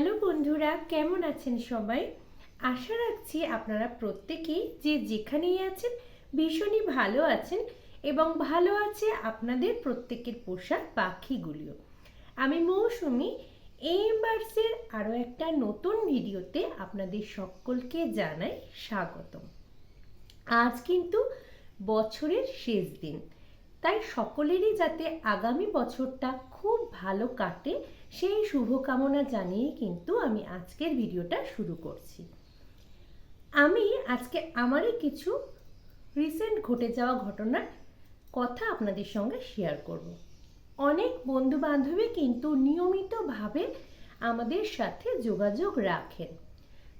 Hello বন্ধুরা, কেমন আছেন সবাই? আশা রাখছি আপনারা প্রত্যেকেই যে যেখানেই আছেন ভীষণই ভালো আছেন এবং ভালো আছে আপনাদের প্রত্যেকের পোষা পাখিগুলিও। আমি মৌসুমি, এই বার্সের আরও একটা নতুন ভিডিওতে আপনাদের সকলকে জানাই স্বাগতম। আজ কিন্তু বছরের শেষ দিন, তাই সকলেরই যাতে আগামী বছরটা খুব ভালো কাটে সেই শুভকামনা জানিয়ে কিন্তু আমি আজকের ভিডিওটা শুরু করছি। আমি আজকে আমারই কিছু রিসেন্ট ঘটে যাওয়া ঘটনার কথা আপনাদের সঙ্গে শেয়ার করব। অনেক বন্ধু বান্ধবী কিন্তু নিয়মিতভাবে আমাদের সাথে যোগাযোগ রাখেন।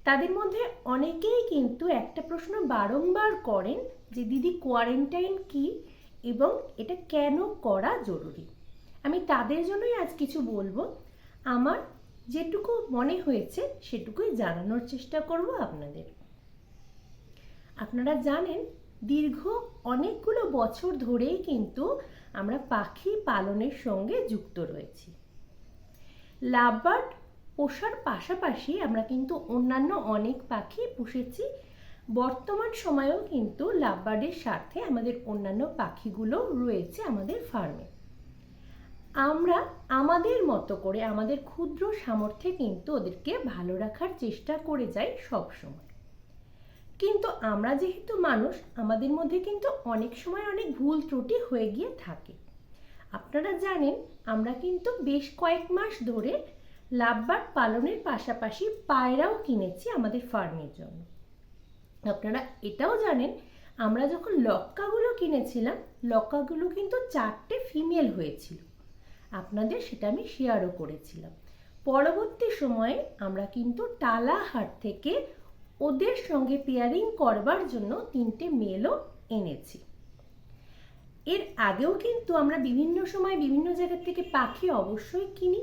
তাদের মধ্যে অনেকেই কিন্তু একটা প্রশ্ন বারংবার করেন যে, দিদি কোয়ারেন্টাইন কি এবং এটা কেন করা জরুরি? আমি তাদের জন্যই আজ কিছু বলব। আমার যেটুকু মনে হয়েছে, সেটুকুই জানানোর চেষ্টা করব আপনাদের। আপনারা জানেন, দীর্ঘ অনেকগুলো বছর ধরেই কিন্তু আমরা পাখি পালনের সঙ্গে যুক্ত রয়েছি। লাভবার্ড পোষার পাশাপাশি আমরা কিন্তু অন্যান্য অনেক পাখি পুষেছি। বর্তমান সময়েও কিন্তু লাভবার্ডের সাথে আমাদের অন্যান্য পাখিগুলো রয়েছে আমাদের ফার্মে। আমরা আমাদের মতো করে, আমাদের ক্ষুদ্র সামর্থ্যে কিন্তু ওদেরকে ভালো রাখার চেষ্টা করে যাই সব সময়। কিন্তু আমরা যেহেতু মানুষ, আমাদের মধ্যে কিন্তু অনেক সময় অনেক ভুল ত্রুটি হয়ে গিয়ে থাকে। আপনারা জানেন, আমরা কিন্তু বেশ কয়েক মাস ধরে লাভবার্ড পালনের পাশাপাশি পায়রাও কিনেছি আমাদের ফার্মের জন্য। আপনারা এটাও জানেন, আমরা যখন লক্কাগুলো কিনেছিলাম, লক্কাগুলো কিন্তু চারটে ফিমেল হয়েছিল। আপনাদের সেটা আমি শেয়ারও করেছিলাম। পরবর্তী সময়ে আমরা কিন্তু টালাহাট থেকে ওদের সঙ্গে পেয়ারিং করবার জন্য তিনটে মেলও এনেছি। এর আগেও কিন্তু আমরা বিভিন্ন সময় বিভিন্ন জায়গা থেকে পাখি অবশ্যই কিনি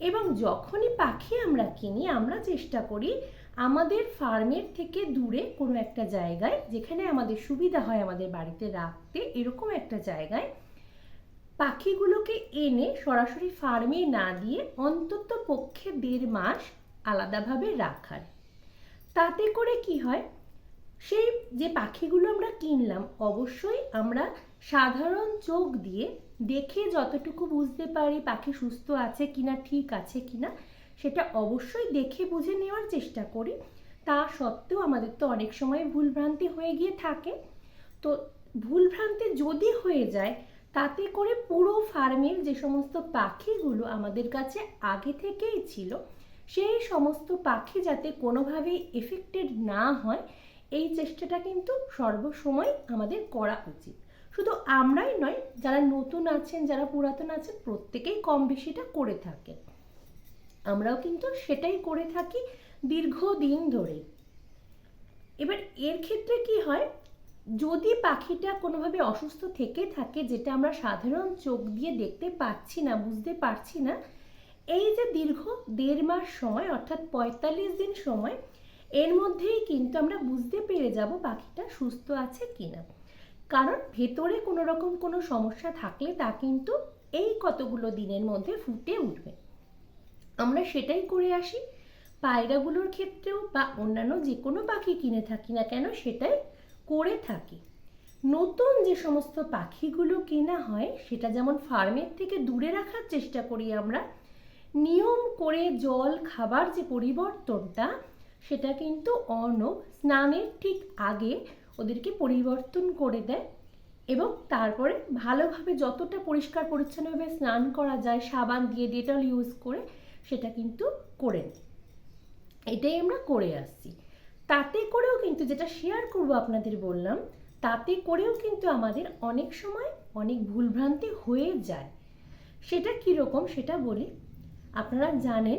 এবং যখনই পাখি আমরা কিনি, আমরা চেষ্টা করি আমাদের ফার্মের থেকে দূরে কোনো একটা জায়গায়, যেখানে আমাদের সুবিধা হয় আমাদের বাড়িতে রাখতে, এরকম একটা জায়গায় পাখিগুলোকে এনে সরাসরি ফার্মে না দিয়ে অন্তত পক্ষে দেড় মাস আলাদাভাবে রাখার। তাতে করে কি হয়? সেই যে পাখিগুলো আমরা কিনলাম, অবশ্যই আমরা সাধারণ চোখ দিয়ে দেখে যতটুকু বুঝতে পারি পাখি সুস্থ আছে কিনা, ঠিক আছে কিনা, সেটা অবশ্যই দেখে বুঝে নেওয়ার চেষ্টা করি। তা সত্ত্বেও আমাদের তো অনেক সময় ভুলভ্রান্তি হয়ে গিয়ে থাকে। তো ভুলভ্রান্তি যদি হয়ে যায় তাতে করে পুরো ফার্মের যে সমস্ত পাখিগুলো আমাদের কাছে আগে থেকেই ছিল, সেই সমস্ত পাখি যাতে কোনোভাবেই এফেক্টেড না হয়, এই চেষ্টাটা কিন্তু সর্বসময় আমাদের করা উচিত। শুধু আমরাই নয়, যারা নতুন আছেন, যারা পুরাতন আছেন, প্রত্যেকেই কম বেশিটা করে থাকেন। আমরাও কিন্তু সেটাই করে থাকি দীর্ঘদিন ধরে এবার এর ক্ষেত্রে কি হয় যদি পাখিটা কোনোভাবে অসুস্থ থেকে থাকে, যেটা আমরা সাধারণ চোখ দিয়ে দেখতে পাচ্ছি না, বুঝতে পারছি না, এই যে দীর্ঘ দেড় মাস সময়, অর্থাৎ পঁয়তাল্লিশ দিন সময়, এর মধ্যেই কিন্তু আমরা বুঝতে পেরে যাব পাখিটা সুস্থ আছে কিনা। কারণ ভেতরে কোনো রকম কোনো সমস্যা থাকলে তা কিন্তু এই কতগুলো দিনের মধ্যে ফুটে উঠবে। আমরা সেটাই করে আসি। পায়রাগুলোর ক্ষেত্রেও বা অন্যান্য যে কোনো পাখি কিনে থাকি না কেন, সেটাই করে থাকি। নতুন যে সমস্ত পাখিগুলো কেনা হয়, সেটা যেমন ফার্মের থেকে দূরে রাখার চেষ্টা করি আমরা, নিয়ম করে জল, খাবার যে পরিবর্তনটা, সেটা কিন্তু অর্ণব স্নানের ঠিক আগে ওদেরকে পরিবর্তন করে দেয় এবং তারপরে ভালোভাবে যতটা পরিষ্কার পরিচ্ছন্নভাবে স্নান করা যায়, সাবান দিয়ে ডেটল ইউজ করে সেটা কিন্তু করে নিই। এটাই আমরা করে আসছি। তাতে করেও কিন্তু যেটা শেয়ার করব আপনাদের বললাম, তাতে করেও কিন্তু আমাদের অনেক সময় অনেক ভুলভ্রান্তি হয়ে যায়। সেটা কীরকম সেটা বলি। আপনারা জানেন,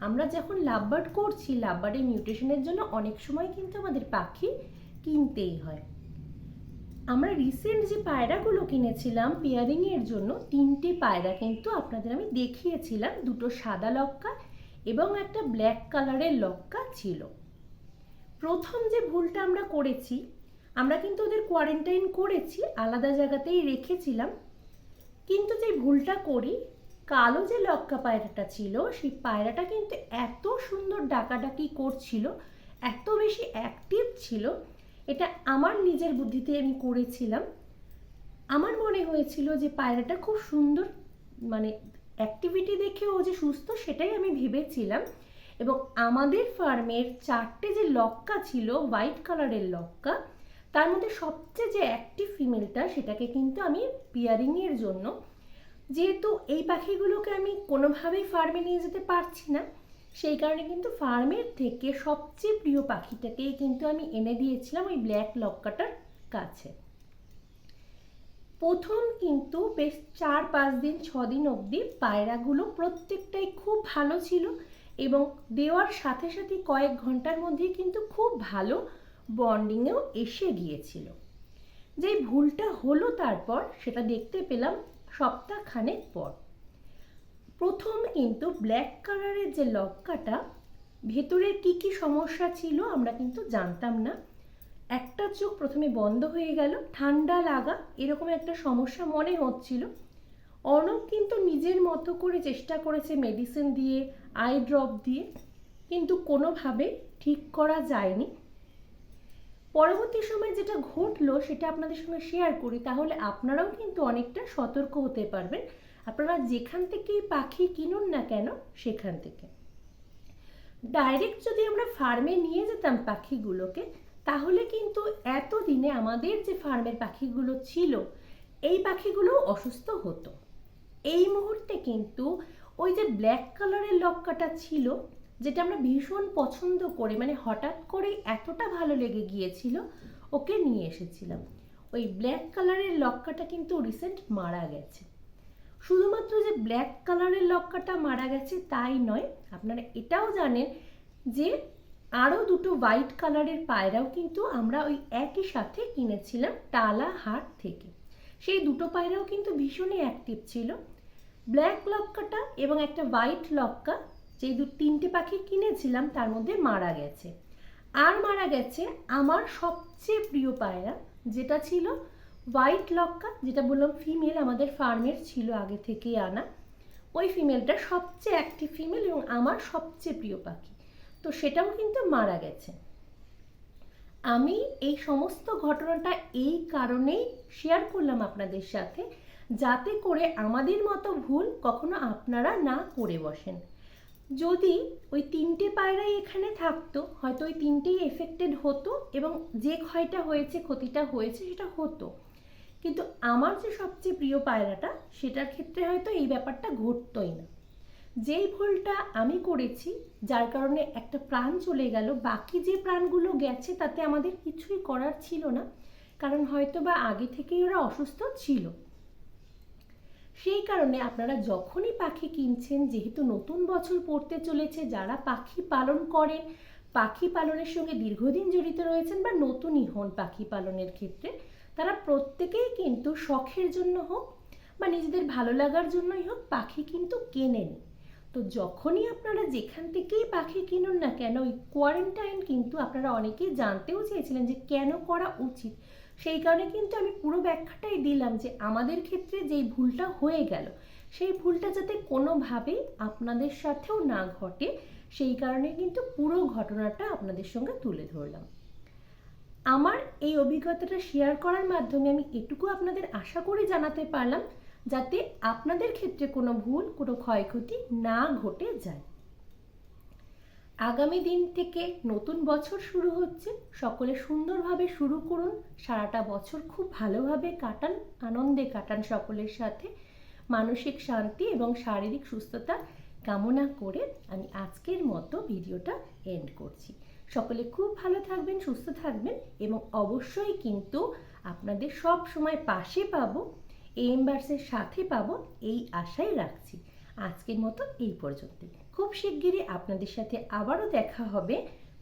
আমরা যখন লাভবার্ড করছি লাভবার্ডের মিউটেশনের জন্য অনেক সময় কিন্তু আমাদের পাখি কিনতেই হয়। আমরা রিসেন্ট যে পায়রাগুলো কিনেছিলাম পেয়ারিংয়ের জন্য, তিনটে পায়রা কিন্তু আপনাদের আমি দেখিয়েছিলাম। দুটো সাদা লক্কা এবং একটা ব্ল্যাক কালারের লক্কা ছিল। প্রথম যে ভুলটা আমরা করেছি, আমরা কিন্তু ওদের কোয়ারেন্টাইন করেছি, আলাদা জায়গাতেই রেখেছিলাম। কিন্তু যে ভুলটা করি, কালো যে লক্কা পায়রাটা ছিল, সেই পায়রাটা কিন্তু এত সুন্দর ডাকাডাকি করছিল, এত বেশি অ্যাক্টিভ ছিল, এটা আমার নিজের বুদ্ধিতে আমি করেছিলাম। আমার মনে হয়েছিল যে পায়রাটা খুব সুন্দর মানে অ্যাক্টিভিটি দেখে ও যে সুস্থ, সেটাই আমি ভেবেছিলাম। এবং আমাদের ফার্মের চারটে যে লক্কা ছিল, হোয়াইট কালারের লক্কা, তার মধ্যে সবচেয়ে যে অ্যাক্টিভ ফিমেলটা সেটাকে কিন্তু আমি পিয়ারিংয়ের জন্য, যেহেতু এই পাখিগুলোকে আমি কোনোভাবেই ফার্মে নিয়ে যেতে পারছি না, সেই কারণে কিন্তু ফার্মের থেকে সবচেয়ে প্রিয় পাখিটাকেই কিন্তু আমি এনে দিয়েছিলাম ওই ব্ল্যাক লক্কাটার কাছে। প্রথম কিন্তু বেশ চার, পাঁচ দিন, ছ দিন অবধি পায়রাগুলো প্রত্যেকটাই খুব ভালো ছিল এবং দেওয়ার সাথে সাথে কয়েক ঘণ্টার মধ্যেই কিন্তু খুব ভালো বন্ডিংয়েও এসে গিয়েছিল। যে ভুলটা হলো তারপর সেটা দেখতে পেলাম সপ্তাহখানেক পর। প্রথম কিন্তু ব্ল্যাক কালারের যে লক্কাটা, ভেতরে কি কি সমস্যা ছিল আমরা কিন্তু জানতাম না। একটা চোখ প্রথমে বন্ধ হয়ে গেল, ঠান্ডা লাগা, এরকম একটা সমস্যা মনে হচ্ছিল। অর্ণব কিন্তু নিজের মতো করে চেষ্টা করেছে মেডিসিন দিয়ে আই ড্রপ দিয়ে, কিন্তু কোনোভাবে ঠিক করা যায়নি। পরবর্তী সময় যেটা ঘটলো, সেটা আপনাদের সঙ্গে শেয়ার করি। তাহলে আপনারাও কিন্তু অনেকটা সতর্ক হতে পারবেন। আপনারা যেখান থেকেই পাখি কিনুন না কেন, সেখান থেকে। ডাইরেক্ট যদি আমরা ফার্মে নিয়ে যেতাম পাখিগুলোকে, তাহলে কিন্তু এতদিনে আমাদের যে ফার্মের পাখিগুলো ছিল, এই পাখিগুলো অসুস্থ হতো। এই মুহূর্তে কিন্তু ওই যে ব্ল্যাক কালারের লক্কাটা ছিল, যেটা আমরা ভীষণ পছন্দ করে মানে হঠাৎ করে এতটা ভালো লেগে গিয়েছিল, ওকে নিয়ে এসেছিলাম। ওই ব্ল্যাক কালারের লক্কাটা কিন্তু রিসেন্ট মারা গেছে। শুধুমাত্র যে ব্ল্যাক কালারের লক্কাটা মারা গেছে তাই নয়, আপনারা এটাও জানেন যে আরও দুটো হোয়াইট কালারের পায়রাও কিন্তু আমরা ওই একই সাথে কিনেছিলাম টালা হাট থেকে। সেই দুটো পায়রাও কিন্তু ভীষণই অ্যাক্টিভ ছিল। ব্ল্যাক লক্কাটা এবং একটা হোয়াইট লক্কা যেই দু, তিনটে পাখি কিনেছিলাম, তার মধ্যে মারা গেছে। আর মারা গেছে আমার সবচেয়ে প্রিয় পায়রা, যেটা ছিল হোয়াইট লক্কা, যেটা বললাম ফিমেল, আমাদের ফার্মের ছিল আগে থেকেই আনা। ওই ফিমেলটা সবচেয়ে অ্যাক্টিভ ফিমেল এবং আমার সবচেয়ে প্রিয় পাখি। তো সেটাও কিন্তু মারা গেছে। আমি এই সমস্ত ঘটনাটা এই কারণেই শেয়ার করলাম আপনাদের সাথে। যাতে করে আমাদের মতো ভুল কখনো আপনারা না করে বসেন। যদি ওই তিনটে পায়রাই এখানে থাকতো, হয়তো ওই তিনটেই এফেক্টেড হতো এবং যে ক্ষয়টা হয়েছে, ক্ষতিটা হয়েছে, সেটা হতো। কিন্তু আমার যে সবচেয়ে প্রিয় পায়রাটা, সেটার ক্ষেত্রে হয়তো এই ব্যাপারটা ঘটতোই না। যেই ভুলটা আমি করেছি, যার কারণে একটা প্রাণ চলে গেল, বাকি যে প্রাণগুলো গেছে, তাতে আমাদের কিছুই করার ছিল না। কারণ হয়তো বা আগে থেকেই ওরা অসুস্থ ছিল। সেই কারণে আপনারা যখনই পাখি কিনছেন, যেহেতু নতুন বছর পড়তে চলেছে, যারা পাখি পালন করেন, পাখি পালনের সঙ্গে দীর্ঘদিন জড়িত রয়েছেন বা নতুনই হন পাখি পালনের ক্ষেত্রে, তারা প্রত্যেকেই কিন্তু শখের জন্য হোক বা নিজেদের ভালো লাগার জন্যই হোক পাখি কিন্তু কেনেন। তো যখনই আপনারা যেখান থেকেই পাখি কিনুন না কেন ওই কোয়ারেন্টাইন কিন্তু আপনারা অনেকেই জানতেও চেয়েছিলেন যে কেন করা উচিত। সেই কারণে কিন্তু আমি পুরো ব্যাখ্যাটাই দিলাম যে আমাদের ক্ষেত্রে যেই ভুলটা হয়ে গেল, সেই ভুলটা যাতে কোনোভাবেই আপনাদের সাথেও না ঘটে, সেই কারণে কিন্তু পুরো ঘটনাটা আপনাদের সঙ্গে তুলে ধরলাম। আমার এই অভিজ্ঞতাটা শেয়ার করার মাধ্যমে আমি এটুকু আপনাদের আশা করে জানাতে পারলাম, যাতে আপনাদের ক্ষেত্রে কোনো ভুল, কোনো ক্ষয়ক্ষতি না ঘটে যায়। আগামী দিন থেকে নতুন বছর শুরু হচ্ছে। সকলে সুন্দরভাবে শুরু করুন। সারাটা বছর খুব ভালোভাবে কাটান, আনন্দে কাটান সকলের সাথে। মানসিক শান্তি এবং শারীরিক সুস্থতা কামনা করে আমি আজকের মতো ভিডিওটা এন্ড করছি। সকলে খুব ভালো থাকবেন, সুস্থ থাকবেন এবং অবশ্যই কিন্তু আপনাদের সব সময় পাশে পাবো এম্বার্সের সাথে পাবো, এই আশাই রাখছি। আজকের মতো এই পর্যন্ত খুব শিগগিরই আপনাদের সাথে আবারও দেখা হবে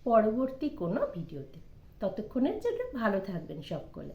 পরবর্তী কোনো ভিডিওতে। ততক্ষণের জন্য ভালো থাকবেন সকলে।